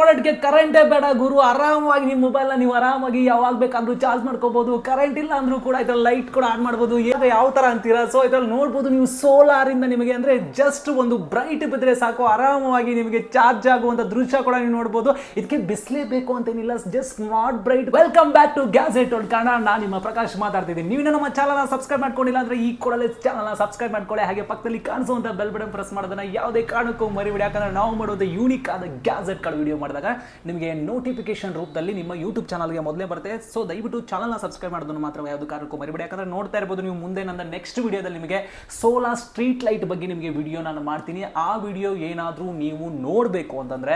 ಪ್ರಾಡಕ್ಟ್ಗೆ ಕರೆಂಟೇ ಬೇಡ ಗುರು. ಆರಾಮಾಗಿ ನಿಮ್ಮ ಮೊಬೈಲ್ನ ನೀವು ಆರಾಮಾಗಿ ಯಾವಾಗ ಬೇಕಾದ್ರೂ ಚಾರ್ಜ್ ಮಾಡ್ಕೋಬಹುದು ಕರೆಂಟ್ ಇಲ್ಲ ಅಂದ್ರೂ ಕೂಡ ಇದ್ರಲ್ಲಿ ಲೈಟ್ ಕೂಡ ಆನ್ ಮಾಡ್ಬೋದು. ಯಾವ ತರ ಅಂತೀರಾ? ಸೊ ಇದ್ರಲ್ಲಿ ನೋಡ್ಬೋದು ನೀವು ಸೋಲಾರ್ ಇಂದ ನಿಮಗೆ ಅಂದ್ರೆ ಜಸ್ಟ್ ಒಂದು ಬ್ರೈಟ್ ಬಿದ್ದರೆ ಸಾಕು. ಆರಾಮವಾಗಿ ನಿಮಗೆ ಚಾರ್ಜ್ ಆಗುವಂತ ದೃಶ್ಯ ಕೂಡ ನೀವು ನೋಡ್ಬೋದು. ಇದಕ್ಕೆ ಬಿಸಿಲೇ ಬೇಕು ಅಂತೇನಿಲ್ಲ. Just not bright welcome back to gadget ಒಂದು ಕಾರಣ ನಾನು ನಿಮ್ಮ ಪ್ರಕಾಶ್ ಮಾತಾಡ್ತಿದ್ದೀನಿ. ನೀವು ನಮ್ಮ ಚಾನಲ್ನ ಸಬ್ಸ್ಕ್ರೈಬ್ ಮಾಡ್ಕೊಂಡಿಲ್ಲ ಅಂದ್ರೆ ಈ ಕೂಡಲೇ ಚಾನಲ್ನ ಸಬ್ಸ್ಕ್ರೈಬ್ ಮಾಡ್ಕೊಳ್ಳಿ. ಹಾಗೆ ಪಕ್ಕದಲ್ಲಿ ಕಾಣಿಸುವಂತ ಬೆಲ್ ಬಟನ್ ಪ್ರೆಸ್ ಮಾಡೋದನ್ನ ಯಾವುದೇ ಕಾರಣಕ್ಕೂ ಮರಿಬೇಡಿ. ಯಾಕಂದ್ರೆ ನಾವು ಮಾಡೋದು ಯೂನಿಕ್ ಆದ ಗ್ಯಾಜೆಟ್ಗಳು ವಿಡಿಯೋ ಮಾಡಿದಾಗ ನಿಮಗೆ ನೋಟಿಫಿಕೇಶನ್ ರೂಪದಲ್ಲಿ ನಿಮ್ಮ ಯೂಟ್ಯೂಬ್ ಚಾನಲ್ಗೆ ಮೊದಲೇ ಬರುತ್ತೆ. ಸೊ ದಯವಿಟ್ಟು ಚಾನಲ್ನ ಸಬ್ಸ್ಕ್ರೈಬ್ ಮಾಡೋದನ್ನು ಮಾತ್ರ ಯಾವುದು ಕಾರಣಕ್ಕೂ ಮರಿಬೇಡಿ. ಯಾಕಂದ್ರೆ ನೋಡ್ತಾ ಇರ್ಬೋದು ನೀವು ಮುಂದೆ ನನ್ನ ನೆಕ್ಸ್ಟ್ ವಿಡಿಯೋದಲ್ಲಿ ನಿಮಗೆ ಸೋಲಾರ್ ಸ್ಟ್ರೀಟ್ ಲೈಟ್ ಬಗ್ಗೆ ನಿಮಗೆ ವಿಡಿಯೋ ನಾನು ಮಾಡ್ತೀನಿ. ಆ ವಿಡಿಯೋ ಏನಾದರೂ ನೀವು ನೋಡಬೇಕು ಅಂತಂದರೆ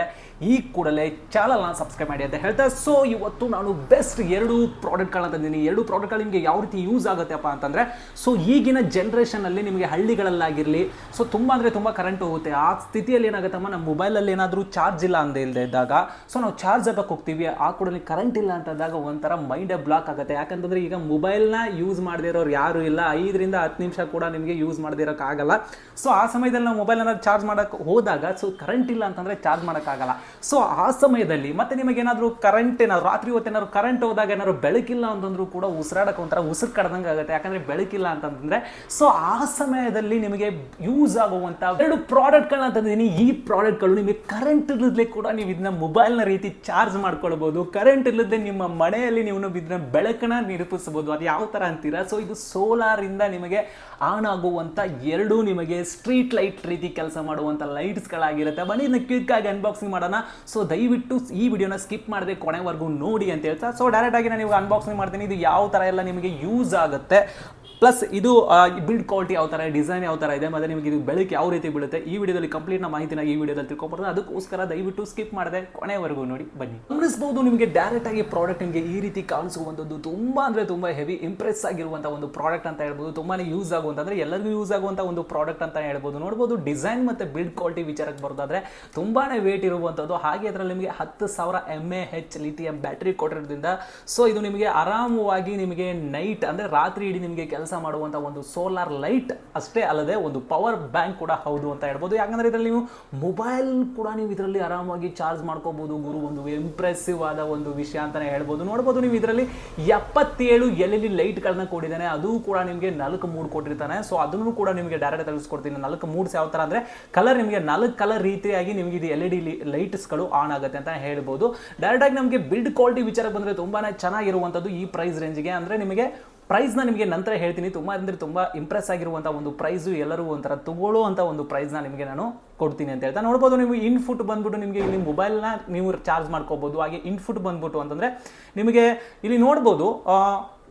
ಈ ಕೂಡಲೇ ಚಾನಲ್ನ ಸಬ್ಸ್ಕ್ರೈಬ್ ಮಾಡಿ ಅಂತ ಹೇಳ್ತಾ. ಸೊ ಇವತ್ತು ನಾನು ಬೆಸ್ಟ್ ಎರಡು ಪ್ರಾಡಕ್ಟ್ಗಳನ್ನ ತಂದಿದ್ದೀನಿ. ಎರಡು ಪ್ರಾಡಕ್ಟ್ಗಳು ನಿಮಗೆ ಯಾವ ರೀತಿ ಯೂಸ್ ಆಗುತ್ತೆಪ್ಪ ಅಂತಂದ್ರೆ ಸೊ ಈಗಿನ ಜನ್ರೇಷನಲ್ಲಿ ನಿಮಗೆ ಹಳ್ಳಿಗಳಲ್ಲಾಗಿರಲಿ ಸೊ ತುಂಬ ಅಂದರೆ ತುಂಬ ಕರೆಂಟ್ ಹೋಗುತ್ತೆ. ಆ ಸ್ಥಿತಿಯಲ್ಲಿ ಏನಾಗುತ್ತಮ್ಮ, ನಮ್ಮ ಮೊಬೈಲಲ್ಲಿ ಏನಾದರೂ ಚಾರ್ಜ್ ಇಲ್ಲ ಅಂತ ಇಲ್ಲದೆ ಇದ್ದಾಗ ಸೊ ನಾವು ಚಾರ್ಜ್ ಹಾಕಕ್ಕೆ ಹೋಗ್ತೀವಿ, ಆ ಕೂಡಲೇ ಕರೆಂಟ್ ಇಲ್ಲ ಅಂತಂದಾಗ ಒಂಥರ ಮೈಂಡ್ ಬ್ಲಾಕ್ ಆಗುತ್ತೆ. ಯಾಕಂತಂದ್ರೆ ಈಗ ಮೊಬೈಲ್ನ ಯೂಸ್ ಮಾಡದೇ ಇರೋರು ಯಾರು ಇಲ್ಲ. ಐದರಿಂದ ಹತ್ತು ನಿಮಿಷ ಕೂಡ ನಿಮಗೆ ಯೂಸ್ ಮಾಡದೇ ಇರೋಕ್ಕಾಗಲ್ಲ ಸೊ ಆ ಸಮಯದಲ್ಲಿ ನಾವು ಮೊಬೈಲ್ ಏನಾದ್ರು ಚಾರ್ಜ್ ಮಾಡೋಕ್ಕೆ ಹೋದಾಗ, ಸೊ ಕರೆಂಟ್ ಇಲ್ಲ ಅಂತಂದ್ರೆ ಚಾರ್ಜ್ ಮಾಡೋಕ್ಕಾಗಲ್ಲ ಸೊ ಆ ಸಮಯದಲ್ಲಿ ಮತ್ತೆ ನಿಮಗೆ ಏನಾದರೂ ಕರೆಂಟ್ ಏನಾದ್ರು, ರಾತ್ರಿ ಹೊತ್ತು ಏನಾದ್ರು ಕರೆಂಟ್ ಹೋದಾಗ ಏನಾದ್ರು ಬೆಳಕಿಲ್ಲ ಅಂತಂದ್ರೂ ಕೂಡ ಉಸಿರಾಡಕ್ಕೆ ಒಂಥರ ಉಸಿರು ಕಡ್ದಂಗೆ ಆಗುತ್ತೆ. ಯಾಕಂದ್ರೆ ಬೆಳಕಿಲ್ಲ ಅಂತಂದ್ರೆ, ಸೊ, ಆ ಸಮಯದಲ್ಲಿ ನಿಮಗೆ ಯೂಸ್ ಆಗುವಂತ ಎರಡು ಪ್ರಾಡಕ್ಟ್ಗಳನ್ನ ತಂದಿದ್ದೀನಿ. ಈ ಪ್ರಾಡಕ್ಟ್ಗಳು ನಿಮಗೆ ಕರೆಂಟ್ ಇರಲಿ ಕೂಡ ನೀವು ಇದನ್ನ ಮೊಬೈಲ್ನ ರೀತಿ ಚಾರ್ಜ್ ಮಾಡ್ಕೊಳ್ಬಹುದು ಕರೆಂಟ್ ಇಲ್ಲದೆ ನಿಮ್ಮ ಮನೆಯಲ್ಲಿ ನೀವು ಇದನ್ನ ಬೆಳಕನ್ನ ನಿರೂಪಿಸಬಹುದು. ಅದು ಯಾವ ತರ ಅಂತೀರಾ? ಸೊ ಇದು ಸೋಲಾರ್ ಇಂದ ನಿಮಗೆ ಆನ್ ಆಗುವಂತ ಎರಡು ನಿಮಗೆ ಸ್ಟ್ರೀಟ್ ಲೈಟ್ ರೀತಿ ಕೆಲಸ ಮಾಡುವಂತ ಲೈಟ್ಸ್ಗಳಾಗಿರುತ್ತೆ ಬನ್ನಿ, ಇದನ್ನ ಕ್ವಿಕ್ ಆಗಿ ಅನ್ಬಾಕ್ಸಿಂಗ್ ಮಾಡೋಣ. ಸೊ ದಯವಿಟ್ಟು ಈ ವಿಡಿಯೋನ ಸ್ಕಿಪ್ ಮಾಡದೆ ಕೊನೆವರೆಗೂ ನೋಡಿ ಅಂತ ಹೇಳ್ತಾ. ಸೊ ಡೈರೆಕ್ಟ್ ಆಗಿ ನಾನು ಅನ್ಬಾಕ್ಸಿಂಗ್ ಮಾಡ್ತೀನಿ. ಇದು ಯಾವ ತರ ಎಲ್ಲ ನಿಮಗೆ ಯೂಸ್ ಆಗುತ್ತೆ. ಪ್ಲಸ್ ಇದು ಬಿಲ್ಡ್ ಕ್ವಾಲಿಟಿ ಯಾವ ಥರ ಡಿಸೈನ್ ಯಾವ ಥರ ಇದೆ, ಮತ್ತು ನಿಮಗೆ ಇದು ಬೆಳಕು ಯಾವ ರೀತಿ ಬೀಳುತ್ತೆ, ಈ ವಿಡಿಯೋದಲ್ಲಿ ಕಂಪ್ಲೀಟ್ನ ಮಾಹಿತಿನ ಈ ವಿಡಿಯೋದಲ್ಲಿ ತಿಳ್ಕೊಬಾರ್ದು. ಅದಕ್ಕೋಸ್ಕರ ದಯವಿಟ್ಟು ಸ್ಕಿಪ್ ಮಾಡದೆ ಕೊನೆವರೆಗೂ ನೋಡಿ, ಬನ್ನಿ. ಗಮನಿಸಬಹುದು ನಿಮಗೆ ಡೈರೆಕ್ಟ್ ಆಗಿ ಪ್ರಾಡಕ್ಟ್ ನಿಮಗೆ ಈ ರೀತಿ ಕಾಣಿಸುವಂಥದ್ದು. ತುಂಬ ಅಂದರೆ ತುಂಬ ಹೆವಿ ಇಂಪ್ರೆಸ್ ಆಗಿರುವಂಥ ಒಂದು ಪ್ರಾಡಕ್ಟ್ ಅಂತ ಹೇಳ್ಬೋದು. ತುಂಬಾ ಯೂಸ್ ಆಗುವಂತಂದ್ರೆ ಎಲ್ಲರಿಗೂ ಯೂಸ್ ಆಗುವಂಥ ಒಂದು ಪ್ರಾಡಕ್ಟ್ ಅಂತ ಹೇಳ್ಬೋದು. ನೋಡ್ಬೋದು ಡಿಸೈನ್ ಮತ್ತು ಬಿಲ್ಡ್ ಕ್ವಾಲಿಟಿ ವಿಚಾರಕ್ಕೆ ಬರೋದಾದ್ರೆ ತುಂಬಾ ವೇಟ್ ಇರುವಂಥದ್ದು ಹಾಗೆ ಅದರಲ್ಲಿ ನಿಮಗೆ ಹತ್ತು ಸಾವಿರ M A H lithium battery ಕೊಟ್ಟಿರೋದ್ರಿಂದ so ಇದು ನಿಮಗೆ ಆರಾಮವಾಗಿ ನಿಮಗೆ ನೈಟ್ ಅಂದರೆ ರಾತ್ರಿ ಇಡೀ ನಿಮಗೆ ಕೆಲಸ ಮಾಡುವಂಥ ಒಂದು ಸೋಲಾರ್ ಲೈಟ್ ಅಷ್ಟೇ ಅಲ್ಲದೆ ಒಂದು ಪವರ್ ಬ್ಯಾಂಕ್ ಕೂಡ ಹೌದು ಅಂತ ಹೇಳ್ಬೋದು. ಯಾಕಂದ್ರೆ ಇದರಲ್ಲಿ ನೀವು ಮೊಬೈಲ್ ಕೂಡ ನೀವು ಇದರಲ್ಲಿ ಆರಾಮವಾಗಿ ಚಾರ್ಜ್ ಮಾಡ್ಕೋಬಹುದು ಗುರು ಒಂದು ಇಂಪ್ರೆಸಿವ್ ಆದ ಒಂದು ವಿಷಯ ಅಂತಾನೆ ಹೇಳ್ಬೋದು. ನೋಡ್ಬೋದು ನೀವು ಇದರಲ್ಲಿ ಎಪ್ಪತ್ತೇಳು ಎಲ್ ಎಲ್ ಲೈಟ್ಗಳನ್ನ ಕೊಟ್ಟಿದ್ದಾನೆ. ಅದು ಕೂಡ ನಿಮಗೆ ನಾಲ್ಕು ಮೂಡ್ ಕೊಟ್ಟಿರ್ತಾನೆ. ಸೊ ಅದನ್ನು ಕೂಡ ನಿಮಗೆ ಡೈರೆಕ್ಟ್ ತಿಳಿಸ್ಕೊಡ್ತೀನಿ ನಾಲ್ಕು ಮೂಡ್ಸ್ ಯಾವ ಥರ ಅಂದರೆ ಕಲರ್ ನಿಮಗೆ ನಾಲ್ಕು ಕಲರ್ ರೀತಿಯಾಗಿ ನಿಮಗೆ ಇದು ಎಲ್ ಇ ಡಿ ಲೈಟ್ಸ್ಗಳು ಆನ್ ಆಗುತ್ತೆ ಅಂತ ಹೇಳ್ಬೋದು. ಡೈರೆಕ್ಟ್ ಆಗಿ ನಮಗೆ ಬಿಲ್ಡ್ ಕ್ವಾಲಿಟಿ ವಿಚಾರಕ್ಕೆ ಬಂದರೆ ತುಂಬಾನೇ ಚೆನ್ನಾಗಿರುವಂಥದ್ದು ಈ ಪ್ರೈಸ್ ರೇಂಜ್ಗೆ ಅಂದರೆ ನಿಮಗೆ ಪ್ರೈಸ್ನ ನಿಮಗೆ ನಂತರ ಹೇಳ್ತೀನಿ. ತುಂಬ ಅಂದರೆ ತುಂಬ ಇಂಪ್ರೆಸ್ ಆಗಿರುವಂಥ ಒಂದು ಪ್ರೈಸು ಎಲ್ಲರೂ ಒಂಥರ ತಗೊಳ್ಳೋ ಒಂದು ಪ್ರೈಸ್ನ ನಿಮಗೆ ನಾನು ಕೊಡ್ತೀನಿ ಅಂತ ಹೇಳ್ತಾ. ನೋಡ್ಬೋದು ನೀವು ಇನ್ಫುಟ್ ಬಂದ್ಬಿಟ್ಟು ನಿಮಗೆ ಇಲ್ಲಿ ಮೊಬೈಲ್ನ ನೀವು ಚಾರ್ಜ್ ಮಾಡ್ಕೋಬೋದು. ಹಾಗೆ ಇನ್ಫುಟ್ ಬಂದ್ಬಿಟ್ಟು ಅಂತಂದರೆ ನಿಮಗೆ ಇಲ್ಲಿ ನೋಡ್ಬೋದು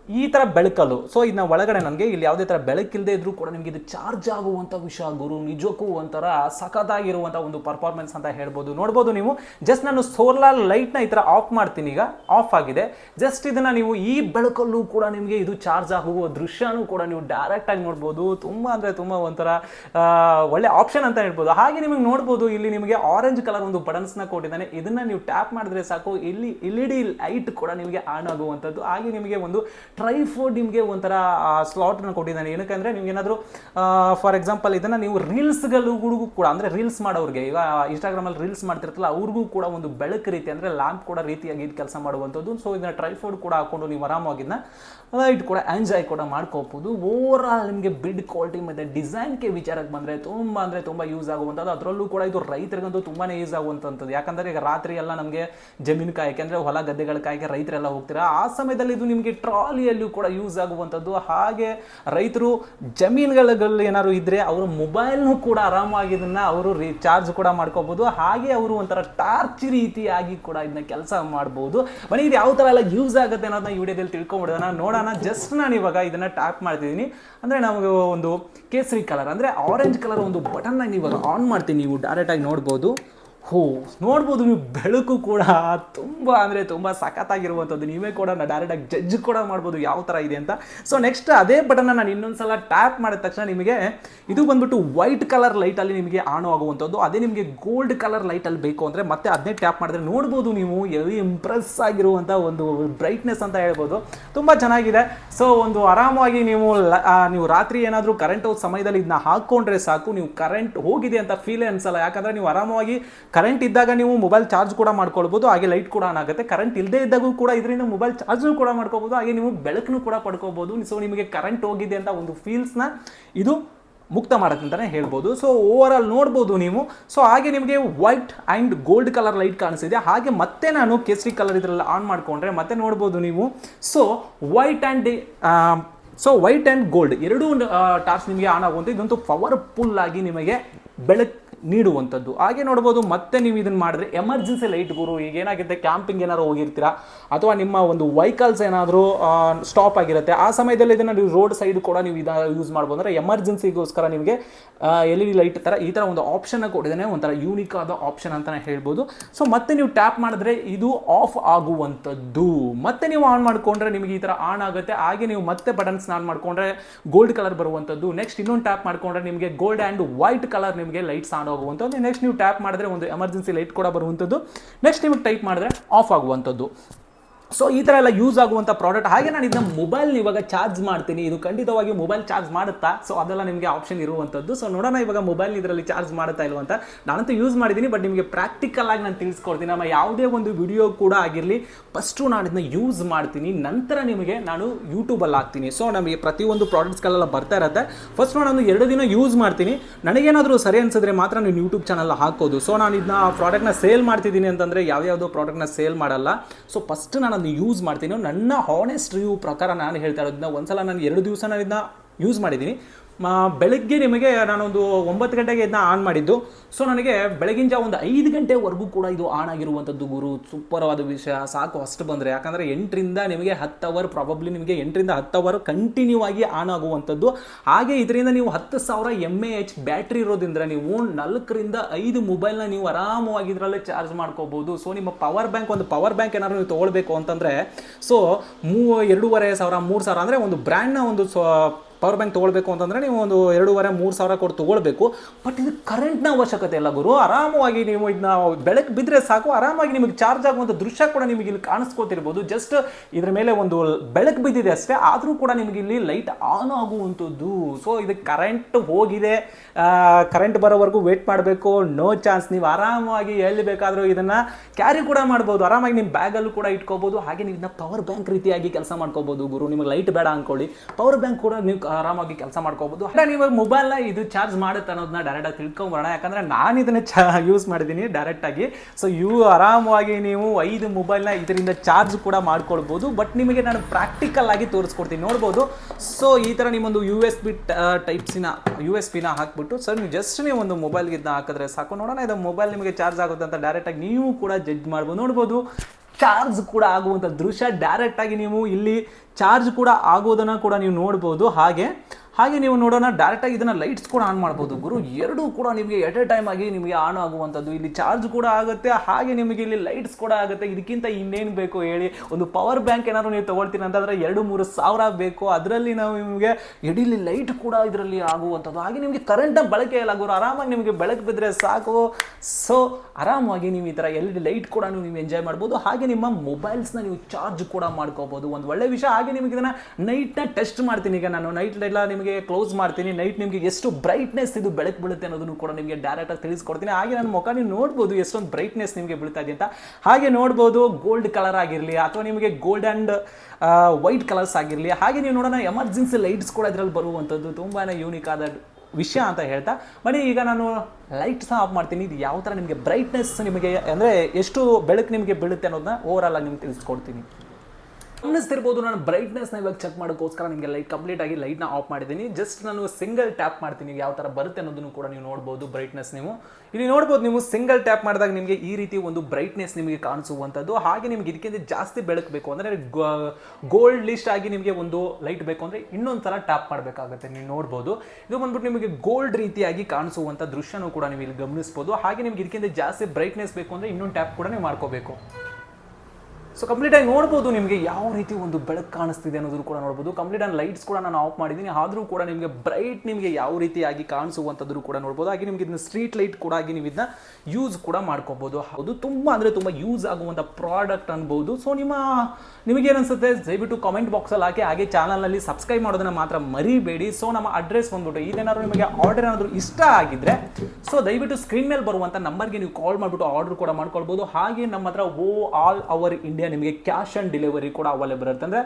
ಈ ಥರ ಬೆಳಕಲ್ಲು. ಸೊ ಇದನ್ನ ಒಳಗಡೆ ನನಗೆ ಇಲ್ಲಿ ಯಾವುದೇ ಥರ ಬೆಳಕಿಲ್ಲದೆ ಇದ್ರೂ ಕೂಡ ನಿಮಗೆ ಇದು ಚಾರ್ಜ್ ಆಗುವಂಥ ವಿಷಯ, ಗುರು, ನಿಜಕ್ಕೂ ಒಂಥರ ಸಖತ್ತಾಗಿರುವಂಥ ಒಂದು ಪರ್ಫಾರ್ಮೆನ್ಸ್ ಅಂತ ಹೇಳ್ಬೋದು. ನೋಡ್ಬೋದು ನೀವು ಜಸ್ಟ್ ನಾನು ಸೋಲಾರ್ ಲೈಟ್ನ ಈ ಥರ ಆಫ್ ಮಾಡ್ತೀನಿ ಈಗ ಆಫ್ ಆಗಿದೆ. ಜಸ್ಟ್ ಇದನ್ನು ನೀವು ಈ ಬೆಳಕಲ್ಲೂ ಕೂಡ ನಿಮಗೆ ಇದು ಚಾರ್ಜ್ ಆಗುವ ದೃಶ್ಯನೂ ಕೂಡ ನೀವು ಡೈರೆಕ್ಟಾಗಿ ನೋಡ್ಬೋದು. ತುಂಬ ಅಂದರೆ ತುಂಬ ಒಂಥರ ಒಳ್ಳೆ ಆಪ್ಷನ್ ಅಂತ ಹೇಳ್ಬೋದು. ಹಾಗೆ ನಿಮಗೆ ನೋಡ್ಬೋದು, ಇಲ್ಲಿ ನಿಮಗೆ ಆರೆಂಜ್ ಕಲರ್ ಒಂದು ಬಟನ್ಸ್ನ ಕೊಟ್ಟಿದ್ದಾನೆ. ಇದನ್ನ ನೀವು ಟ್ಯಾಪ್ ಮಾಡಿದ್ರೆ ಸಾಕು. ಇಲ್ಲಿ ಎಲ್ ಇ ಡಿ ಲೈಟ್ ಕೂಡ ನಿಮಗೆ ಆನ್ ಆಗುವಂಥದ್ದು. ಹಾಗೆ ನಿಮಗೆ ಒಂದು ಟ್ರೈಫೋಡ್ ನಿಮಗೆ ಒಂಥರ ಸ್ಲಾಟ್ನ ಕೊಟ್ಟಿದ್ದಾನೆ. ಏನಕ್ಕಂದ್ರೆ ನಿಮ್ಗೆ ಏನಾದರೂ ಫಾರ್ ಎಕ್ಸಾಂಪಲ್ ಇದನ್ನು ನೀವು ರೀಲ್ಸ್ಗಳಿಗೂ ಕೂಡ, ಅಂದರೆ ರೀಲ್ಸ್ ಮಾಡೋರಿಗೆ, ಈಗ ಇನ್ಸ್ಟಾಗ್ರಾಮಲ್ಲಿ ರೀಲ್ಸ್ ಮಾಡ್ತಿರ್ತಲ್ಲ ಅವ್ರಿಗೂ ಕೂಡ ಒಂದು ಬೆಳಕು ರೀತಿ, ಅಂದರೆ ಲ್ಯಾಂಪ್ ಕೂಡ ರೀತಿಯಾಗಿ ಇದು ಕೆಲಸ ಮಾಡುವಂಥದ್ದು. ಸೊ ಇದನ್ನ ಟ್ರೈಫೋಡ್ ಕೂಡ ಹಾಕ್ಕೊಂಡು ನೀವು ಆರಾಮಾಗಿದ್ದ ಲೈಟ್ ಕೂಡ ಎಂಜಾಯ್ ಕೂಡ ಮಾಡ್ಕೋಬೋದು. ಓವರ್ ಆಲ್ ನಿಮಗೆ ಬಿಡ್ ಕ್ವಾಲಿಟಿ ಮತ್ತು ಡಿಸೈನ್ಗೆ ವಿಚಾರಕ್ಕೆ ಬಂದರೆ ತುಂಬ, ಅಂದರೆ ತುಂಬ ಯೂಸ್ ಆಗುವಂಥದ್ದು. ಅದರಲ್ಲೂ ಕೂಡ ಇದು ರೈತರಿಗಂತೂ ತುಂಬಾ ಯೂಸ್ ಆಗುವಂಥದ್ದು. ಯಾಕಂದರೆ ಈಗ ರಾತ್ರಿ ಎಲ್ಲ ನಮಗೆ ಜಮೀನು ಕಾಯಕ್ಕೆ ಅಂದರೆ ಹೊಲ ಗದ್ದೆಗಳ ಕಾಯಕ್ಕೆ ರೈತರೆಲ್ಲ ಹೋಗ್ತೀರಾ? ಆ ಸಮಯದಲ್ಲಿ ಇದು ನಿಮಗೆ ಟ್ರಾಲಿಯಲ್ಲೂ ಕೂಡ ಯೂಸ್ ಆಗುವಂಥದ್ದು. ಹಾಗೆ ರೈತರು ಜಮೀನುಗಳಲ್ಲಿ ಏನಾದ್ರು ಇದ್ದರೆ ಅವರು ಮೊಬೈಲ್ನೂ ಕೂಡ ಆರಾಮಾಗಿ ಇದನ್ನ ಅವರು ರೀಚಾರ್ಜ್ ಕೂಡ ಮಾಡ್ಕೋಬಹುದು ಹಾಗೆ ಅವರು ಒಂಥರ ಟಾರ್ಚ್ ರೀತಿಯಾಗಿ ಕೂಡ ಇದನ್ನ ಕೆಲಸ ಮಾಡ್ಬೋದು. ಬನ್ನಿ, ಇದು ಯಾವ ಥರ ಎಲ್ಲ ಯೂಸ್ ಆಗುತ್ತೆ ಅನ್ನೋದನ್ನ ಈ ವಿಡಿಯೋದಲ್ಲಿ ತಿಳ್ಕೊಂಬಿಡೋಣ. ನೋಡೋಣ ಜಸ್ಟ್ ನಾನು ಇವಾಗ ಇದನ್ನ ಟ್ಯಾಪ್ ಮಾಡ್ತಿದ್ದೀನಿ. ಅಂದರೆ ನಮಗೆ ಒಂದು ಕೇಸರಿ ಕಲರ್ ಅಂದರೆ ಆರೆಂಜ್ ಕಲರ್ ಒಂದು ಬಟನ್ನ ಇವಾಗ ಆನ್ ಮಾಡ್ತೀನಿ. ನೀವು ಡೈರೆಕ್ಟಾಗಿ ನೋಡ್ಬೋದು. ಹೋ ನೋಡ್ಬೋದು ನೀವು ಬೆಳಕು ಕೂಡ ತುಂಬ ಅಂದರೆ ತುಂಬ ಸಖತ್ತಾಗಿರುವಂಥದ್ದು. ನೀವೇ ಕೂಡ ನಾನು ಡೈರೆಕ್ಟಾಗಿ ಜಡ್ಜ್ ಕೂಡ ಮಾಡ್ಬೋದು ಯಾವ ಥರ ಇದೆ ಅಂತ. ಸೊ ನೆಕ್ಸ್ಟ್ ಅದೇ ಬಟನ್ನ ನಾನು ಇನ್ನೊಂದ್ಸಲ ಟ್ಯಾಪ್ ಮಾಡಿದ ತಕ್ಷಣ ನಿಮಗೆ ಇದು ಬಂದ್ಬಿಟ್ಟು ವೈಟ್ ಕಲರ್ ಲೈಟಲ್ಲಿ ನಿಮಗೆ ಆನ್ ಆಗುವಂಥದ್ದು. ಅದೇ ನಿಮಗೆ ಗೋಲ್ಡ್ ಕಲರ್ ಲೈಟಲ್ಲಿ ಬೇಕು ಅಂದರೆ ಮತ್ತೆ ಅದನ್ನೇ ಟ್ಯಾಪ್ ಮಾಡಿದ್ರೆ ನೋಡ್ಬೋದು ನೀವು ಎವಿ ಇಂಪ್ರೆಸ್ ಆಗಿರುವಂಥ ಒಂದು ಬ್ರೈಟ್ನೆಸ್ ಅಂತ ಹೇಳ್ಬೋದು. ತುಂಬ ಚೆನ್ನಾಗಿದೆ. ಸೊ ಒಂದು ಆರಾಮಾಗಿ ನೀವು ನೀವು ರಾತ್ರಿ ಏನಾದರೂ ಕರೆಂಟ್ ಸಮಯದಲ್ಲಿ ಇದನ್ನ ಹಾಕ್ಕೊಂಡ್ರೆ ಸಾಕು. ನೀವು ಕರೆಂಟ್ ಹೋಗಿದೆ ಅಂತ ಫೀಲೇ ಅನ್ಸಲ್ಲ. ಯಾಕಂದರೆ ನೀವು ಆರಾಮವಾಗಿ ಕರೆಂಟ್ ಇದ್ದಾಗ ನೀವು ಮೊಬೈಲ್ ಚಾರ್ಜ್ ಕೂಡ ಮಾಡ್ಕೊಳ್ಬೋದು, ಹಾಗೆ ಲೈಟ್ ಕೂಡ ಆನ್ ಆಗುತ್ತೆ. ಕರೆಂಟ್ ಇಲ್ಲದೆ ಇದ್ದಾಗೂ ಕೂಡ ಇದರಿಂದ ಮೊಬೈಲ್ ಚಾರ್ಜ್ ಕೂಡ ಮಾಡ್ಕೋಬೋದು ಹಾಗೆ ನೀವು ಬೆಳಕನ್ನು ಕೂಡ ಪಡ್ಕೋಬೋದು ಸೊ ನಿಮಗೆ ಕರೆಂಟ್ ಹೋಗಿದೆ ಅಂತ ಒಂದು ಫೀಲ್ಸ್ನ ಇದು ಮುಕ್ತ ಮಾಡುತ್ತೆ ಅಂತಲೇ ಹೇಳ್ಬೋದು. ಸೊ ಓವರ್ ಆಲ್ ನೋಡ್ಬೋದು ನೀವು. ಸೊ ಹಾಗೆ ನಿಮಗೆ white and gold colour light ಕಾಣಿಸಿದೆ ಹಾಗೆ ಮತ್ತೆ ನಾನು ಕೇಸರಿ ಕಲರ್ ಇದರಲ್ಲಿ ಆನ್ ಮಾಡಿಕೊಂಡ್ರೆ ಮತ್ತೆ ನೋಡ್ಬೋದು ನೀವು. So white and so white and gold ಎರಡೂ ಟಾರ್ಚ್ ನಿಮಗೆ ಆನ್ ಆಗುವಂಥ ಇದಂತೂ ಪವರ್ಫುಲ್ ಆಗಿ ನಿಮಗೆ ಬೆಳಕು ನೀಡುವಂಥದ್ದು. ಹಾಗೆ ನೋಡ್ಬೋದು, ಮತ್ತೆ ನೀವು ಇದನ್ನು ಮಾಡಿದ್ರೆ ಎಮರ್ಜೆನ್ಸಿ ಲೈಟ್ ಗುರು ಈಗ ಏನಾಗುತ್ತೆ ಕ್ಯಾಂಪಿಂಗ್ ಏನಾದ್ರು ಹೋಗಿರ್ತೀರಾ? ಅಥವಾ ನಿಮ್ಮ ಒಂದು ವೆಹಿಕಲ್ಸ್ ಏನಾದರೂ ಸ್ಟಾಪ್ ಆಗಿರುತ್ತೆ. ಆ ಸಮಯದಲ್ಲಿ ಇದನ್ನು ನೀವು ರೋಡ್ ಸೈಡ್ ಕೂಡ ನೀವು ಇದನ್ನ ಯೂಸ್ ಮಾಡ್ಬೋದು. ಅಂದರೆ ಎಮರ್ಜೆನ್ಸಿಗೋಸ್ಕರ ನಿಮಗೆ ಎಲ್ ಇ ಡಿ ಲೈಟ್ ಥರ ಈ ಥರ ಒಂದು ಆಪ್ಷನ್ ಕೊಟ್ಟಿದ್ದಾನೆ ಒಂಥರ ಯೂನಿಕ್ ಆದ ಆಪ್ಷನ್ ಅಂತಲೇ ಹೇಳ್ಬೋದು. ಸೊ ಮತ್ತೆ ನೀವು ಟ್ಯಾಪ್ ಮಾಡಿದ್ರೆ ಇದು ಆಫ್ ಆಗುವಂಥದ್ದು. ಮತ್ತೆ ನೀವು ಆನ್ ಮಾಡಿಕೊಂಡ್ರೆ ನಿಮಗೆ ಈ ಥರ ಆನ್ ಆಗುತ್ತೆ. ಹಾಗೆ ನೀವು ಮತ್ತೆ ಬಟನ್ಸ್ ಆನ್ ಮಾಡಿಕೊಂಡ್ರೆ ಗೋಲ್ಡ್ ಕಲರ್ ಬರುವಂಥದ್ದು. ನೆಕ್ಸ್ಟ್ ಇನ್ನೊಂದು ಟ್ಯಾಪ್ ಮಾಡಿಕೊಂಡ್ರೆ ನಿಮಗೆ ಗೋಲ್ಡ್ ಆ್ಯಂಡ್ ವೈಟ್ ಕಲರ್ ನಿಮಗೆ ಲೈಟ್ಸ್ ಆನ್ ಆಗುವಂಥದ್ದು ನೆಕ್ಸ್ಟ್ ನೀವು ಟ್ಯಾಪ್ ಮಾಡಿದ್ರೆ ಒಂದು ಎಮರ್ಜೆನ್ಸಿ ಲೈಟ್ ಕೂಡ ಬರುವಂಥದ್ದು. ನೆಕ್ಸ್ಟ್ ನಿಮಗೆ ಟೈಪ್ ಮಾಡಿದ್ರೆ ಆಫ್ ಆಗುವಂಥದ್ದು. ಸೊ ಈ ಥರ ಎಲ್ಲ ಯೂಸ್ ಆಗುವಂಥ ಪ್ರಾಡಕ್ಟ್ ಹಾಗೆ ನಾನು ಇದನ್ನ ಮೊಬೈಲ್ ಇವಾಗ ಚಾರ್ಜ್ ಮಾಡ್ತೀನಿ. ಇದು ಖಂಡಿತವಾಗಿ ಮೊಬೈಲ್ ಚಾರ್ಜ್ ಮಾಡುತ್ತಾ? ಸೊ ಅದೆಲ್ಲ ನಿಮಗೆ ಆಪ್ಷನ್ ಇರುವಂಥದ್ದು ಸೊ ನೋಡೋಣ ಇವಾಗ ಮೊಬೈಲ್ ಇದರಲ್ಲಿ ಚಾರ್ಜ್ ಮಾಡುತ್ತಾ ಇಲ್ವ ಅಂತ. ನಾನಂತೂ ಯೂಸ್ ಮಾಡಿದ್ದೀನಿ ಬಟ್ ನಿಮಗೆ ಪ್ರಾಕ್ಟಿಕಲ್ ಆಗಿ ನಾನು ತಿಳಿಸ್ಕೊಡ್ತೀನಿ. ನಮ್ಮ ಯಾವುದೇ ಒಂದು ವಿಡಿಯೋ ಕೂಡ ಆಗಿರಲಿ ಫಸ್ಟು ನಾನು ಇದನ್ನ ಯೂಸ್ ಮಾಡ್ತೀನಿ. ನಂತರ ನಿಮಗೆ ನಾನು ಯೂಟ್ಯೂಬಲ್ಲಿ ಹಾಕ್ತೀನಿ. ಸೊ ನಮಗೆ ಪ್ರತಿಯೊಂದು ಪ್ರಾಡಕ್ಟ್ಸ್ಗಳೆಲ್ಲ ಬರ್ತಾ ಇರುತ್ತೆ. ಫಸ್ಟ್ ನಾನು ಎರಡು ದಿನ ಯೂಸ್ ಮಾಡ್ತೀನಿ. ನನಗೇನಾದರೂ ಸರಿ ಅನ್ಸಿದ್ರೆ ಮಾತ್ರ ನಾನು ಯೂಟ್ಯೂಬ್ ಚಾನಲ್ ಹಾಕೋದು. ಸೊ ನಾನು ಇದನ್ನ ಪ್ರಾಡಕ್ಟ್ನ ಸೇಲ್ ಮಾಡ್ತಿದ್ದೀನಿ ಅಂತಂದರೆ ಯಾವ್ಯಾವುದೋ ಪ್ರಾಡಕ್ಟ್ನ ಸೇಲ್ ಮಾಡಲ್ಲ. ಸೊ ಫಸ್ಟ್ ನಾನು ಅದನ್ನ ಯೂಸ್ ಮಾಡ್ತೀನಿ. ನನ್ನ ಹಾನೆಸ್ಟ್ ರಿವ್ಯೂ ಪ್ರಕಾರ ನಾನು ಹೇಳ್ತಾ ಇರೋದನ್ನ ಒಂದ್ಸಲ ನಾನು ಎರಡು ದಿವಸ ನಾನು ಯೂಸ್ ಮಾಡಿದ್ದೀನಿ. ಬೆಳಗ್ಗೆ ನಿಮಗೆ ನಾನೊಂದು ಒಂಬತ್ತು ಗಂಟೆಗೆ ಇದನ್ನ ಆನ್ ಮಾಡಿದ್ದು. ಸೊ ನನಗೆ ಬೆಳಗಿನ ಜಾವ ಒಂದು ಐದು ಗಂಟೆವರೆಗೂ ಕೂಡ ಇದು ಆನ್ ಆಗಿರುವಂಥದ್ದು ಗುರು. ಸೂಪರವಾದ ವಿಷಯ, ಸಾಕು ಅಷ್ಟು ಬಂದರೆ. ಯಾಕಂದರೆ ಎಂಟರಿಂದ ನಿಮಗೆ ಹತ್ತು ಅವರ್ ಪ್ರಾಬಬ್ಲಿ ನಿಮಗೆ ಎಂಟರಿಂದ ಹತ್ತು ಅವರ್ ಕಂಟಿನ್ಯೂ ಆಗಿ ಆನ್ ಆಗುವಂಥದ್ದು ಹಾಗೆ ಇದರಿಂದ ನೀವು ಹತ್ತು ಸಾವಿರ ಎಂ ಎ ಎಚ್ ಬ್ಯಾಟ್ರಿ ಇರೋದ್ರಿಂದ ನೀವು ನಾಲ್ಕರಿಂದ ಐದು ಮೊಬೈಲ್ನ ನೀವು ಆರಾಮವಾಗಿ ಇದರಲ್ಲೇ ಚಾರ್ಜ್ ಮಾಡ್ಕೋಬೋದು ಸೊ ನಿಮ್ಮ ಪವರ್ ಬ್ಯಾಂಕ್ ಒಂದು ಪವರ್ ಬ್ಯಾಂಕ್ ಏನಾದರೂ ನೀವು ತೊಗೊಳ್ಬೇಕು ಅಂತಂದರೆ ಸೊ ಮೂ ಎರಡೂವರೆ ಸಾವಿರ, ಮೂರು ಸಾವಿರ ಅಂದರೆ ಒಂದು ಬ್ರ್ಯಾಂಡ್ನ ಒಂದು ಸ್ವ ಪವರ್ ಬ್ಯಾಂಕ್ ತೊಗೊಳ್ಬೇಕು ಅಂತಂದರೆ ನೀವು ಒಂದು ಎರಡೂವರೆ, ಮೂರು ಸಾವಿರ ಕೊಟ್ಟು ತೊಗೊಳ್ಬೇಕು. ಬಟ್ ಇದು ಕರೆಂಟ್ನ ಅವಶ್ಯಕತೆ ಇಲ್ಲ ಗುರು. ಆರಾಮವಾಗಿ ನೀವು ಇದನ್ನ ಬೆಳಕು ಬಿದ್ದರೆ ಸಾಕು. ಆರಾಮಾಗಿ ನಿಮಗೆ ಚಾರ್ಜ್ ಆಗುವಂಥ ದೃಶ್ಯ ಕೂಡ ನಿಮಗೆ ಇಲ್ಲಿ ಕಾಣಿಸ್ಕೊತಿರ್ಬೋದು. ಜಸ್ಟ್ ಇದ್ರ ಮೇಲೆ ಒಂದು ಬೆಳಕು ಬಿದ್ದಿದೆ ಅಷ್ಟೇ. ಆದರೂ ಕೂಡ ನಿಮಗೆ ಇಲ್ಲಿ ಲೈಟ್ ಆನ್ ಆಗುವಂಥದ್ದು. ಸೊ ಇದು ಕರೆಂಟ್ ಹೋಗಿದೆ. ಕರೆಂಟ್ ಬರೋವರೆಗೂ ವೇಟ್ ಮಾಡಬೇಕು. ನೋ ಚಾನ್ಸ್ ನೀವು ಆರಾಮಾಗಿ ಎಲ್ಲಿ ಬೇಕಾದರೂ ಇದನ್ನು ಕ್ಯಾರಿ ಕೂಡ ಮಾಡ್ಬೋದು. ಆರಾಮಾಗಿ ನಿಮ್ಮ ಬ್ಯಾಗಲ್ಲೂ ಕೂಡ ಇಟ್ಕೋಬೋದು. ಹಾಗೆ ನೀವು ಇದನ್ನ ಪವರ್ ಬ್ಯಾಂಕ್ ರೀತಿಯಾಗಿ ಕೆಲಸ ಮಾಡ್ಕೋಬೋದು ಗುರು. ನಿಮಗೆ ಲೈಟ್ ಬೇಡ ಅನ್ಕೊಳ್ಳಿ ಪವರ್ ಬ್ಯಾಂಕ್ ಕೂಡ ನೀವು ಆರಾಮಾಗಿ ಕೆಲಸ ಮಾಡ್ಕೋಬಹುದು ಅಂದ್ರೆ ನೀವು ಮೊಬೈಲ್ನ ಇದು ಚಾರ್ಜ್ ಮಾಡುತ್ತೆ ಅನ್ನೋದನ್ನ ಡೈರೆಕ್ಟಾಗಿ ತಿಳ್ಕೊಂಬರೋಣ ಯಾಕಂದರೆ ನಾನು ಇದನ್ನ ಚಾ ಯೂಸ್ ಮಾಡಿದ್ದೀನಿ ಡೈರೆಕ್ಟಾಗಿ ಸೊ ಇವು ಆರಾಮವಾಗಿ ನೀವು ಐದು ಮೊಬೈಲ್ನ ಇದರಿಂದ ಚಾರ್ಜ್ ಕೂಡ ಮಾಡ್ಕೊಳ್ಬೋದು. ಬಟ್ ನಿಮಗೆ ನಾನು ಪ್ರಾಕ್ಟಿಕಲ್ ಆಗಿ ತೋರಿಸ್ಕೊಡ್ತೀನಿ. ನೋಡ್ಬೋದು? ಸೊ ಈ ಥರ ನಿಮ್ಮೊಂದು ಯು ಎಸ್ ಬಿ ಟೈಪ್ಸಿನ ಯು ಎಸ್ ಪಿನ ಹಾಕ್ಬಿಟ್ಟು ಸರ್ ನೀವು ಜಸ್ಟ್ ನೀವು ಒಂದು ಮೊಬೈಲ್ಗೆ ಇದನ್ನ ಹಾಕಿದ್ರೆ ಸಾಕು. ನೋಡೋಣ, ಇದು ಮೊಬೈಲ್ ನಿಮಗೆ ಚಾರ್ಜ್ ಆಗುತ್ತೆ ಅಂತ ಡೈರೆಕ್ಟಾಗಿ ನೀವು ಕೂಡ ಜಡ್ಜ್ ಮಾಡ್ಬೋದು. ನೋಡ್ಬೋದು? ಚಾರ್ಜ್ ಕೂಡ ಆಗುವಂಥ ದೃಶ್ಯ ಡೈರೆಕ್ಟಾಗಿ ನೀವು ಇಲ್ಲಿ ಚಾರ್ಜ್ ಕೂಡ ಆಗೋದನ್ನು ಕೂಡ ನೀವು ನೋಡ್ಬೋದು. ಹಾಗೆ ಹಾಗೆ ನೀವು ನೋಡೋಣ ಡೈರೆಕ್ಟಾಗಿ ಇದನ್ನು ಲೈಟ್ಸ್ ಕೂಡ ಆನ್ ಮಾಡ್ಬೋದು. ಗುರು, ಎರಡೂ ಕೂಡ ನಿಮಗೆ ಎಟ್ ಎ ಟೈಮ್ ಆಗಿ ನಿಮಗೆ ಆನ್ ಆಗುವಂಥದ್ದು. ಇಲ್ಲಿ ಚಾರ್ಜ್ ಕೂಡ ಆಗುತ್ತೆ, ಹಾಗೆ ನಿಮಗೆ ಇಲ್ಲಿ ಲೈಟ್ಸ್ ಕೂಡ ಆಗುತ್ತೆ. ಇದಕ್ಕಿಂತ ಇನ್ನೇನು ಬೇಕು ಹೇಳಿ? ಒಂದು ಪವರ್ ಬ್ಯಾಂಕ್ ಏನಾದ್ರು ನೀವು ತೊಗೊಳ್ತೀನಿ ಅಂತಂದರೆ ಎರಡು, ಮೂರು ಸಾವಿರ ಬೇಕು. ಅದರಲ್ಲಿ ನಾವು ನಿಮಗೆ ಎಡೀಲಿ ಲೈಟ್ ಕೂಡ ಇದರಲ್ಲಿ ಆಗುವಂಥದ್ದು. ಹಾಗೆ ನಿಮಗೆ ಕರೆಂಟ್ನ ಬಳಕೆ ಇಲ್ಲ ಗುರು. ಆರಾಮಾಗಿ ನಿಮಗೆ ಬೆಳಕು ಬಿದ್ದರೆ ಸಾಕು. ಸೊ ಆರಾಮಾಗಿ ನೀವು ಈ ಥರ ಎಲ್ ಡಿ ಲೈಟ್ ಕೂಡ ನೀವು ಎಂಜಾಯ್ ಮಾಡ್ಬೋದು. ಹಾಗೆ ನಿಮ್ಮ ಮೊಬೈಲ್ಸ್ನ ನೀವು ಚಾರ್ಜ್ ಕೂಡ ಮಾಡ್ಕೋಬೋದು. ಒಂದು ಒಳ್ಳೆ ವಿಷಯ, ಹಾಗೆ ನಿಮಗೆ ಇದನ್ನು ನೈಟ್ನ ಟೆಸ್ಟ್ ಮಾಡ್ತೀನಿ ಈಗ ನಾನು. ನೈಟ್ ಎಲ್ಲ ನಿಮಗೆ ಕ್ಲೋಸ್ ಮಾಡ್ತೀನಿ. ನೈಟ್ ನಿಮಗೆ ಎಷ್ಟು ಬ್ರೈಟ್ನೆಸ್ ಇದು ಬೆಳಕು ಬೀಳುತ್ತೆ ಅನ್ನೋದನ್ನು ಕೂಡ ನಿಮಗೆ ಡೈರೆಕ್ಟಾಗಿ ತಿಳಿಸ್ಕೊಡ್ತೀನಿ. ಹಾಗೆ ನನ್ನ ಮುಖ ನೀವು ನೋಡ್ಬೋದು ಎಷ್ಟೊಂದು ಬ್ರೈಟ್ನೆಸ್ ನಿಮಗೆ ಬೀಳ್ತಾ ಇದೆ ಅಂತ. ಹಾಗೆ ನೋಡ್ಬೋದು ಗೋಲ್ಡ್ ಕಲರ್ ಆಗಿರಲಿ ಅಥವಾ ನಿಮಗೆ ಗೋಲ್ಡ್ ಆ್ಯಂಡ್ ವೈಟ್ ಕಲರ್ಸ್ ಆಗಿರಲಿ. ಹಾಗೆ ನೀವು ನೋಡೋಣ ಎಮರ್ಜೆನ್ಸಿ ಲೈಟ್ಸ್ ಕೂಡ ಇದರಲ್ಲಿ ಬರುವಂಥದ್ದು. ತುಂಬಾ ಯೂನಿಕ್ ಆದ ವಿಷಯ ಅಂತ ಹೇಳ್ತಾ. ಬನ್ನಿ, ಈಗ ನಾನು ಲೈಟ್ಸ್ ಆಫ್ ಮಾಡ್ತೀನಿ. ಇದು ಯಾವ ಥರ ನಿಮಗೆ ಬ್ರೈಟ್ನೆಸ್ ನಿಮಗೆ ಅಂದರೆ ಎಷ್ಟು ಬೆಳಕು ನಿಮಗೆ ಬೀಳುತ್ತೆ ಅನ್ನೋದನ್ನ ಓವರ್ ಆಲ್ ಆಗಿ ನಿಮ್ಗೆ ತಿಳಿಸ್ಕೊಡ್ತೀನಿ. ಗಮನಿಸ್ತಿರ್ಬೋದು ನಾನು ಬ್ರೈಟ್ನೆಸ್ನ ಇವಾಗ ಚೆಕ್ ಮಾಡೋಕ್ಕೋಸ್ಕರ ನಿಮಗೆ ಲೈಟ್ ಕಂಪ್ಲೀಟ್ ಆಗಿ ಲೈಟ್ನ ಆಫ್ ಮಾಡಿದ್ದೀನಿ. ಜಸ್ಟ್ ನಾನು ಸಿಂಗಲ್ ಟ್ಯಾಪ್ ಮಾಡ್ತೀನಿ. ಯಾವ ಥರ ಬರುತ್ತೆ ಅನ್ನೋದನ್ನು ಕೂಡ ನೀವು ನೋಡ್ಬೋದು ಬ್ರೈಟ್ನೆಸ್ ನೀವು. ಇಲ್ಲಿ ನೋಡ್ಬೋದು ನೀವು ಸಿಂಗಲ್ ಟ್ಯಾಪ್ ಮಾಡಿದಾಗ ನಿಮಗೆ ಈ ರೀತಿ ಒಂದು ಬ್ರೈಟ್ನೆಸ್ ನಿಮಗೆ ಕಾಣಿಸುವಂಥದ್ದು. ಹಾಗೆ ನಿಮಗೆ ಇದಕ್ಕಿಂತ ಜಾಸ್ತಿ ಬೆಳಕು ಬೇಕು ಅಂದರೆ ಗೋಲ್ಡ್ ಲಿಸ್ಟ್ ಆಗಿ ನಿಮಗೆ ಒಂದು ಲೈಟ್ ಬೇಕು ಅಂದರೆ ಇನ್ನೊಂದು ಥರ ಟ್ಯಾಪ್ ಮಾಡಬೇಕಾಗುತ್ತೆ. ನೀವು ನೋಡ್ಬೋದು. ಇದು ಬಂದ್ಬಿಟ್ಟು ನಿಮಗೆ ಗೋಲ್ಡ್ ರೀತಿಯಾಗಿ ಕಾಣಿಸುವಂಥ ದೃಶ್ಯನೂ ಕೂಡ ನೀವು ಇಲ್ಲಿ ಗಮನಿಸ್ಬೋದು. ಹಾಗೆ ನಿಮ್ಗೆ ಇದಕ್ಕಿಂತ ಜಾಸ್ತಿ ಬ್ರೈಟ್ನೆಸ್ ಬೇಕು ಅಂದರೆ ಇನ್ನೊಂದು ಟ್ಯಾಪ್ ಕೂಡ ನೀವು ಮಾಡ್ಕೋಬೇಕು. ಸೊ ಕಂಪ್ಲೀಟಾಗಿ ನೋಡ್ಬೋದು ನಿಮಗೆ ಯಾವ ರೀತಿ ಒಂದು ಬೆಳಕು ಕಾಣಿಸ್ತಿದೆ ಅನ್ನೋದು ಕೂಡ ನೋಡ್ಬೋದು. ಕಂಪ್ಲೀಟ್ ಆಗಿ ಲೈಟ್ಸ್ ಕೂಡ ನಾನು ಆಫ್ ಮಾಡಿದ್ದೀನಿ. ಆದರೂ ಕೂಡ ನಿಮಗೆ ಬ್ರೈಟ್ ನಿಮಗೆ ಯಾವ ರೀತಿಯಾಗಿ ಕಾಣಿಸುವಂಥದ್ದು ಕೂಡ ನೋಡ್ಬೋದು. ಹಾಗೆ ನಿಮಗೆ ಇದನ್ನ ಸ್ಟ್ರೀಟ್ ಲೈಟ್ ಕೂಡ ಆಗಿ ನೀವು ಇದನ್ನ ಯೂಸ್ ಕೂಡ ಮಾಡ್ಕೋಬೋದು. ಹೌದು, ತುಂಬ ಅಂದರೆ ತುಂಬ ಯೂಸ್ ಆಗುವಂಥ ಪ್ರಾಡಕ್ಟ್ ಅನ್ಬೋದು. ಸೊ ನಿಮ್ಮ, ನಿಮಗೆ ಅನ್ಸುತ್ತೆ? ದಯವಿಟ್ಟು ಕಾಮೆಂಟ್ ಬಾಕ್ಸಲ್ಲಿ ಹಾಕಿ, ಹಾಗೆ ಚಾನಲ್ನಲ್ಲಿ ಸಬ್ಸ್ಕ್ರೈಬ್ ಮಾಡೋದನ್ನ ಮಾತ್ರ ಮರಿಬೇಡಿ. ಸೊ ನಮ್ಮ ಅಡ್ರೆಸ್ ಬಂದ್ಬಿಟ್ಟು ಇದೇನಾದ್ರು ನಿಮಗೆ ಆರ್ಡರ್ ಏನಾದರೂ ಇಷ್ಟ ಆಗಿದ್ರೆ ಸೊ ದಯವಿಟ್ಟು ಸ್ಕ್ರೀನ್ ಮೇಲೆ ಬರುವಂಥ ನಂಬರ್ಗೆ ನೀವು ಕಾಲ್ ಮಾಡಿಬಿಟ್ಟು ಆರ್ಡರ್ ಕೂಡ ಮಾಡ್ಕೊಳ್ಬೋದು. ಹಾಗೆ ನಮ್ಮ ಹತ್ರ ಓ ಆಲ್ ಅವರ್ ಇಂಡಿಯಾ ನಿಮಗೆ ಕ್ಯಾಶ್ ಆನ್ ಡೆಲಿವರಿ ಕೂಡ ಅವೈಲೇಬಲ್ ಇರುತ್ತೆ. ಅಂದರೆ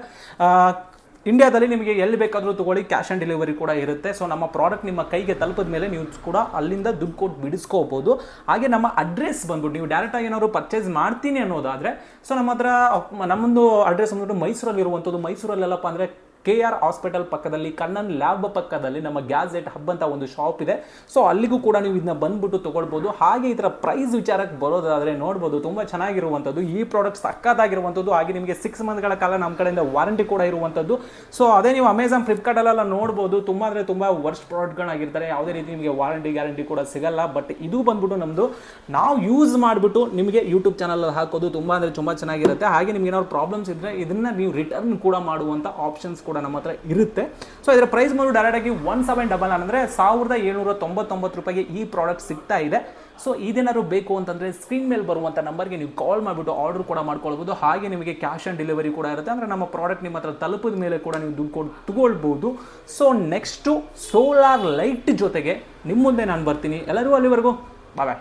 ಇಂಡಿಯಾದಲ್ಲಿ ನಿಮಗೆ ಎಲ್ಲಿ ಬೇಕಾದರೂ ತಗೊಳ್ಳಿ, ಕ್ಯಾಶ್ ಆನ್ ಡೆಲಿವರಿ ಕೂಡ ಇರುತ್ತೆ. ಸೊ ನಮ್ಮ ಪ್ರಾಡಕ್ಟ್ ನಿಮ್ಮ ಕೈಗೆ ತಲುಪಿದ ಮೇಲೆ ನೀವು ಕೂಡ ಅಲ್ಲಿಂದ ದುಡ್ಡು ಕೊಟ್ಟು ಬಿಡಿಸ್ಕೋಬೋದು. ಹಾಗೆ ನಮ್ಮ ಅಡ್ರೆಸ್ ಬಂದ್ಬಿಟ್ಟು, ನೀವು ಡೈರೆಕ್ಟಾಗಿ ಏನಾದ್ರು ಪರ್ಚೇಸ್ ಮಾಡ್ತೀನಿ ಅನ್ನೋದಾದರೆ ಸೊ ನಮ್ಮ ಹತ್ರ ನಮ್ಮೊಂದು ಅಡ್ರೆಸ್ ಬಂದ್ಬಿಟ್ಟು ಮೈಸೂರಲ್ಲಿ ಇರುವಂಥದ್ದು ಮೈಸೂರಲ್ಲೆಲ್ಲಪ್ಪ ಅಂದರೆ ಕೆ ಆರ್ ಹಾಸ್ಪಿಟಲ್ ಪಕ್ಕದಲ್ಲಿ, ಕಣ್ಣನ್ ಲ್ಯಾಬ್ ಪಕ್ಕದಲ್ಲಿ ನಮ್ಮ ಗ್ಯಾಜೆಟ್ ಹಬ್ ಅಂತ ಒಂದು ಶಾಪ್ ಇದೆ. ಸೊ ಅಲ್ಲಿಗೂ ಕೂಡ ನೀವು ಇದನ್ನ ಬಂದ್ಬಿಟ್ಟು ತೊಗೊಳ್ಬೋದು. ಹಾಗೆ ಇದರ ಪ್ರೈಸ್ ವಿಚಾರಕ್ಕೆ ಬರೋದಾದರೆ ನೋಡ್ಬೋದು, ತುಂಬ ಚೆನ್ನಾಗಿರುವಂಥದ್ದು. ಈ ಪ್ರಾಡಕ್ಟ್ ಸಕ್ಕತ್ತಾಗಿರುವಂಥದ್ದು ಹಾಗೆ ನಿಮಗೆ ಸಿಕ್ಸ್ ಮಂತ್ಗಳ ಕಾಲ ನಮ್ಮ ಕಡೆಯಿಂದ ವಾರಂಟಿ ಕೂಡ ಇರುವಂಥದ್ದು. ಸೊ ಅದೇ ನೀವು ಅಮೆಝಾನ್ ಫ್ಲಿಪ್ಕಾರ್ಟಲ್ಲೆಲ್ಲ ನೋಡ್ಬೋದು. ತುಂಬ ಅಂದರೆ ತುಂಬ ವರ್ಸ್ಟ್ ಪ್ರಾಡಕ್ಟ್ಗಳಾಗಿರ್ತಾರೆ ಯಾವುದೇ ರೀತಿ ನಿಮಗೆ ವಾರಂಟಿ ಗ್ಯಾರಂಟಿ ಕೂಡ ಸಿಗಲ್ಲ. ಬಟ್ ಇದು ಬಂದ್ಬಿಟ್ಟು ನಮ್ಮದು ನಾವು ಯೂಸ್ ಮಾಡಿಬಿಟ್ಟು ನಿಮಗೆ ಯೂಟ್ಯೂಬ್ ಚಾನಲ್ ಹಾಕೋದು ತುಂಬ ಅಂದರೆ ತುಂಬ ಚೆನ್ನಾಗಿರುತ್ತೆ. ಹಾಗೆ ನಿಮ್ಗೆ ಏನಾದ್ರು ಪ್ರಾಬ್ಲಮ್ಸ್ ಇದ್ದರೆ ಇದನ್ನ ನೀವು ರಿಟರ್ನ್ ಕೂಡ ಮಾಡುವಂಥ ಆಪ್ಷನ್ಸ್ ಕೂಡ ನಮ್ಮ ಹತ್ರ ಇರುತ್ತೆ. ಸೊ ಇದರ ಪ್ರೈಸ್ ಬಂದು ಡೈರೆಕ್ಟಾಗಿ ಒನ್ ಸೆವೆನ್ ಡಬಲ್ ಅಂದರೆ ಸಾವಿರದ ಏಳ್ನೂರ ತೊಂಬತ್ತೊಂಬತ್ತು ರೂಪಾಯಿಗೆ ಈ ಪ್ರಾಡಕ್ಟ್ ಸಿಗ್ತಾ ಇದೆ. ಸೊ ಇದೇನಾದ್ರು ಬೇಕು ಅಂತಂದರೆ ಸ್ಕ್ರೀನ್ ಮೇಲೆ ಬರುವಂಥ ನಂಬರ್ಗೆ ನೀವು ಕಾಲ್ ಮಾಡಿಬಿಟ್ಟು ಆರ್ಡರ್ ಕೂಡ ಮಾಡ್ಕೊಳ್ಬೋದು. ಹಾಗೆ ನಿಮಗೆ ಕ್ಯಾಶ್ ಆನ್ ಡೆಲಿವರಿ ಕೂಡ ಇರುತ್ತೆ. ಅಂದರೆ ನಮ್ಮ ಪ್ರಾಡಕ್ಟ್ ನಿಮ್ಮ ಹತ್ರ ತಲುಪಿದ ಮೇಲೆ ಕೂಡ ನೀವು ದುಡ್ಡು ಕೊಟ್ಟು ತಗೊಳ್ಬೋದು. ಸೊ ನೆಕ್ಸ್ಟು ಸೋಲಾರ್ ಲೈಟ್ ಜೊತೆಗೆ ನಿಮ್ಮ ಮುಂದೆ ನಾನು ಬರ್ತೀನಿ. ಎಲ್ಲರೂ ಅಲ್ಲಿವರೆಗೂ. ಬಾಯ್